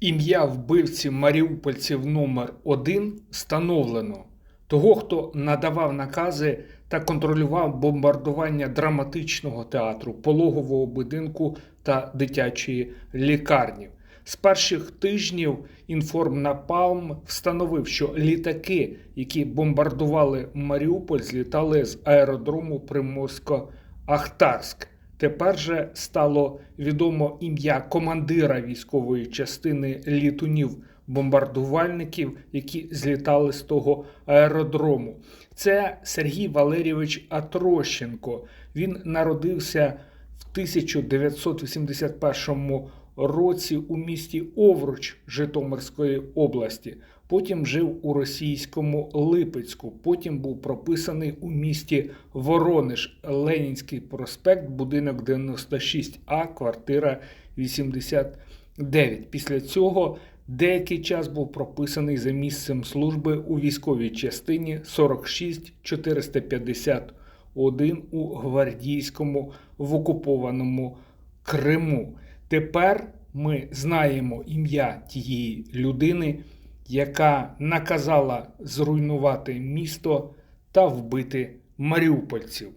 Ім'я вбивці маріупольців номер 1 встановлено. Того, хто надавав накази та контролював бомбардування драматичного театру, пологового будинку та дитячої лікарні. З перших тижнів інформнапалм встановив, що літаки, які бомбардували Маріуполь, злітали з аеродрому Приморсько-Ахтарськ. Тепер же стало відомо ім'я командира військової частини літунів-бомбардувальників, які злітали з того аеродрому. Це Сергій Валерійович Атрощенко. Він народився в 1981 році у місті Овруч Житомирської області. Потім жив у російському Липецьку. Потім був прописаний у місті Воронеж, Ленінський проспект, будинок 96А, квартира 89. Після цього деякий час був прописаний за місцем служби у військовій частині 46 451 у гвардійському в окупованому Криму. Тепер ми знаємо ім'я тієї людини, яка наказала зруйнувати місто та вбити маріупольців.